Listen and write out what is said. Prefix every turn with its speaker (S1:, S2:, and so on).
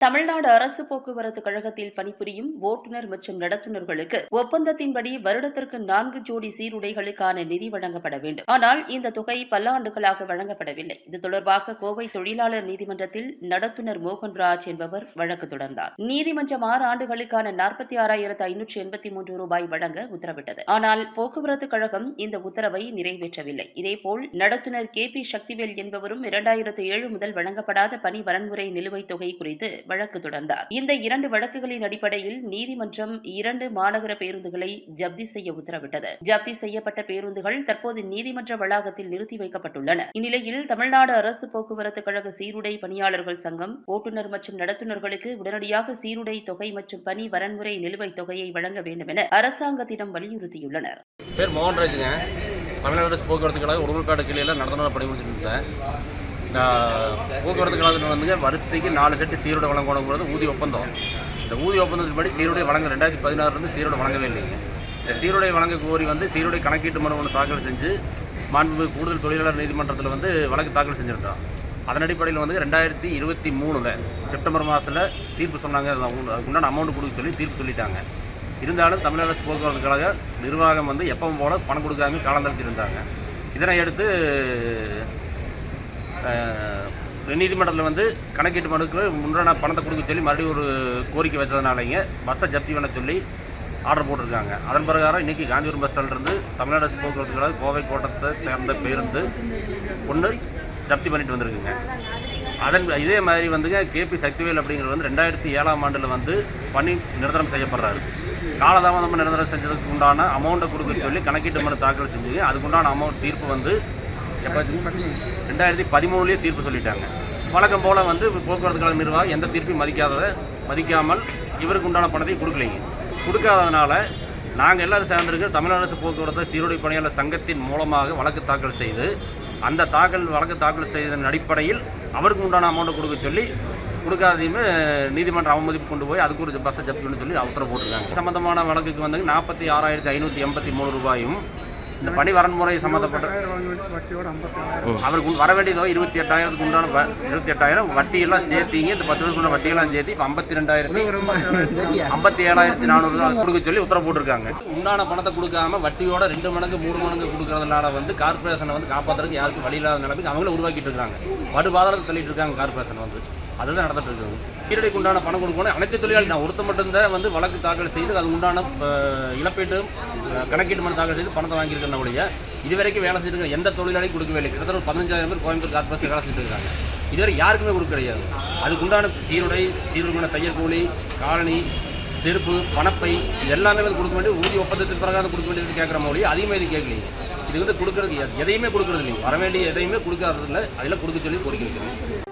S1: தமிழ்நாடு அரசு போக்குவரத்து கழகத்தில் பணிபுரியும் ஓட்டுநர் மற்றும் நடத்துனர்களுக்கு ஒப்பந்தத்தின்படி வருடத்திற்கு நான்கு ஜோடி சீருடைகளுக்கான நிதி வழங்கப்பட வேண்டும். ஆனால் இந்த தொகை பல்லாண்டுகளாக வழங்கப்படவில்லை. இது தொடர்பாக கோவை தொழிலாளர் நீதிமன்றத்தில் நடத்துனர் மோகன்ராஜ் என்பவர் வழக்கு தொடர்ந்தார். நீதிமன்றம் ஆறு ஆண்டுகளுக்கான நாற்பத்தி ஆறாயிரத்து ஐநூற்று எண்பத்தி மூன்று ரூபாய் வழங்க உத்தரவிட்டது. ஆனால் போக்குவரத்து கழகம் இந்த உத்தரவை நிறைவேற்றவில்லை. இதேபோல் நடத்துனர் கே பி சக்திவேல் என்பவரும் இரண்டாயிரத்து ஏழு முதல் வழங்கப்படாத பணி வரன்முறை நிலுவைத் தொகை குறித்து வழக்கு தொடர்ந்தார். இந்த இரண்டு வழக்குகளின் அடிப்படையில் நீதிமன்றம் இரண்டு மாநகர பேருந்துகளை ஜப்தி செய்ய உத்தரவிட்டது. ஜப்தி செய்யப்பட்ட பேருந்துகள் தற்போது நீதிமன்ற வளாகத்தில் நிறுத்தி வைக்கப்பட்டுள்ளன. இந்நிலையில் தமிழ்நாடு அரசு போக்குவரத்து கழக சீருடை பணியாளர்கள் சங்கம் ஓட்டுநர் மற்றும் நடத்துனர்களுக்கு உடனடியாக சீருடை தொகை மற்றும் பணி வரன்முறை நிலுவைத் தொகையை வழங்க வேண்டும் என அரசாங்கத்திடம் வலியுறுத்தியுள்ளனர்.
S2: பேர் மோகன்ராஜுங்க. தமிழ்நாடு அரசு போக்குவரத்து கழக உருவக்காடு கிளையில் நடத்துனர் பணிபுரிஞ்சுட்டு இருந்தேன். போக்குவரத்து கழகத்தில் வந்துங்க வருஷத்துக்கு நாலு செட்டு சீருடை வழங்கணுங்கிறது ஊதிய ஒப்பந்தம். இந்த ஊதிய ஒப்பந்தத்தின்படி சீருடை வழங்க ரெண்டாயிரத்தி பதினாறுலேருந்து சீருடை வழங்கவே இல்லைங்க இந்த சீருடை வழங்க கோரி வந்து சீருடை கணக்கீட்டு மனு ஒன்று தாக்கல் செஞ்சு மாண்பு கூடுதல் தொழிலாளர் நீதிமன்றத்தில் வந்து வழக்கு தாக்கல் செஞ்சுருந்தோம் அதன் அடிப்படையில் வந்து ரெண்டாயிரத்தி இருபத்தி மூணில் செப்டம்பர் மாதத்தில் தீர்ப்பு சொன்னாங்க. அதுக்கு உண்டான அமௌண்ட் கொடுக்க சொல்லி தீர்ப்பு சொல்லிட்டாங்க. இருந்தாலும் தமிழக அரசு போக்குவரத்து கழக நிர்வாகம் வந்து எப்பவும் போல பணம் கொடுக்காம காலந்தரத்தி இருந்தாங்க இதனை அடுத்து நீதிமன்றத்தில் வந்து கணக்கீட்டு மனுக்கு முன்னாடி பணத்தை கொடுக்க சொல்லி மறுபடியும் ஒரு கோரிக்கை வச்சதுனாலங்க பஸ்ஸை ஜப்தி பண்ண சொல்லி ஆர்டர் போட்டிருக்காங்க. அதன் பிரகாரம் இன்றைக்கி காஞ்சிபுரம் பஸ் ஸ்டாண்ட்லேருந்து தமிழ்நாடு அரசு போக்குவரத்து கோவை கோட்டத்தை சேர்ந்த பேருந்து ஒன்று ஜப்தி பண்ணிட்டு வந்திருக்குங்க. அதன் இதே மாதிரி வந்துங்க கேபி சக்திவேல் அப்படிங்கிறது வந்து ரெண்டாயிரத்தி ஏழாம் ஆண்டில் வந்து பணி நிரந்தரம் செய்யப்படுறாரு. காலதாமதம் நிரந்தரம் செஞ்சதுக்கு உண்டான அமௌண்ட்டை கொடுக்க சொல்லி கணக்கீட்டு மனு தாக்கல் செஞ்சுங்க அதுக்குண்டான அமௌண்ட் தீர்ப்பு வந்து ரெண்டாயிரத்தி பதிமூணுலேயே தீர்ப்பு சொல்லிட்டாங்க. வழக்கம் போல் வந்து போக்குவரத்து கழக நிர்வாகம் எந்த தீர்ப்பையும் மதிக்காததை மதிக்காமல் இவருக்கு உண்டான பணத்தை கொடுக்கலைங்க. கொடுக்காததுனால நாங்கள் எல்லோரும் சேர்ந்திருக்கிற தமிழ்நாடு அரசு போக்குவரத்து சீருடை பணியாளர் சங்கத்தின் மூலமாக வழக்கு தாக்கல் செய்து அந்த தாக்கல் வழக்கு தாக்கல் செய்ததன் அடிப்படையில் அவருக்கு உண்டான அமௌண்ட்டை கொடுக்க சொல்லி கொடுக்காதையுமே நீதிமன்ற அவமதிப்பு கொண்டு போய் அதுக்கு ஒரு பஸ்ஸை ஜப்தி பண்ண சொல்லி உத்தரவு போட்டிருக்காங்க. சம்பந்தமான வழக்குக்கு வந்து நாற்பத்தி ஆறாயிரத்தி ஐநூற்றி எண்பத்தி மூணு ரூபாயும் இந்த பணி வரன்முறை சம்மந்தப்பட்ட அவருக்கு வர வேண்டியதோ இருபத்தி எட்டாயிரத்துக்கு உண்டான இருபத்தி எட்டாயிரம். வட்டியெல்லாம் சேர்த்திங்க. இந்த பத்து வருஷம் வட்டியெல்லாம் சேர்த்து இப்போ ஐம்பத்தி ரெண்டாயிரத்தி ஐம்பத்தி ஏழாயிரத்தி நானூறு கொடுக்க சொல்லி உத்தரவு போட்டிருக்காங்க. உண்டான பணத்தை கொடுக்காம வட்டியோட ரெண்டு மடங்கு மூணு மடங்கு கொடுக்கறதுனால வந்து கார்பரேஷனை வந்து காப்பாற்றுறதுக்கு யாருக்கும் வழி இல்லாத நிலைமைக்கு அவங்கள உருவாக்கிட்டு இருக்காங்க படுபாதாரத்தை தள்ளிட்டு இருக்காங்க கார்பரேஷன் வந்து. அதுதான் நடந்துட்டு இருக்குது. கீழடிக்கு உண்டான பணம் கொடுக்கணும். அனைத்து தொழிலாளி நான் ஒருத்த மட்டும்தான் வந்து வழக்கு தாக்கல் செய்து அது உண்டான இழப்பீட்டு கணக்கீட்டு மனு தாக்கல் செய்து பணத்தை வாங்கியிருக்கேன் ஒழிய. இதுவரைக்கும் வேலை செய்திருக்கிற எந்த தொழிலாளியும் கொடுக்கவே இல்லை. கிட்டத்தட்ட ஒரு பதினஞ்சாயிரம் பேர் கோயம்புத்தூர் கார்பரேஷன் வேலை செஞ்சுட்டு இருக்காங்க. இதுவரை யாருக்குமே கொடுக்க கிடையாது. அதுக்கு உண்டான சீருடை சீருடைக்கான தையல் கூலி காலனி செருப்பு பணப்பை இது எல்லாமே வந்து கொடுக்க வேண்டிய ஊதிய ஒப்பந்தத்தின் பிரகாரம் கொடுக்க வேண்டியது கேட்குற மொழி அதிகமாக இது கேட்கலீங்க இது வந்து கொடுக்கறது எதையுமே கொடுக்கறது இல்லைங்க வர வேண்டிய எதையுமே கொடுக்காததில்ல அதில் கொடுக்க சொல்லி கோரிக்கை வைக்கிறேன்.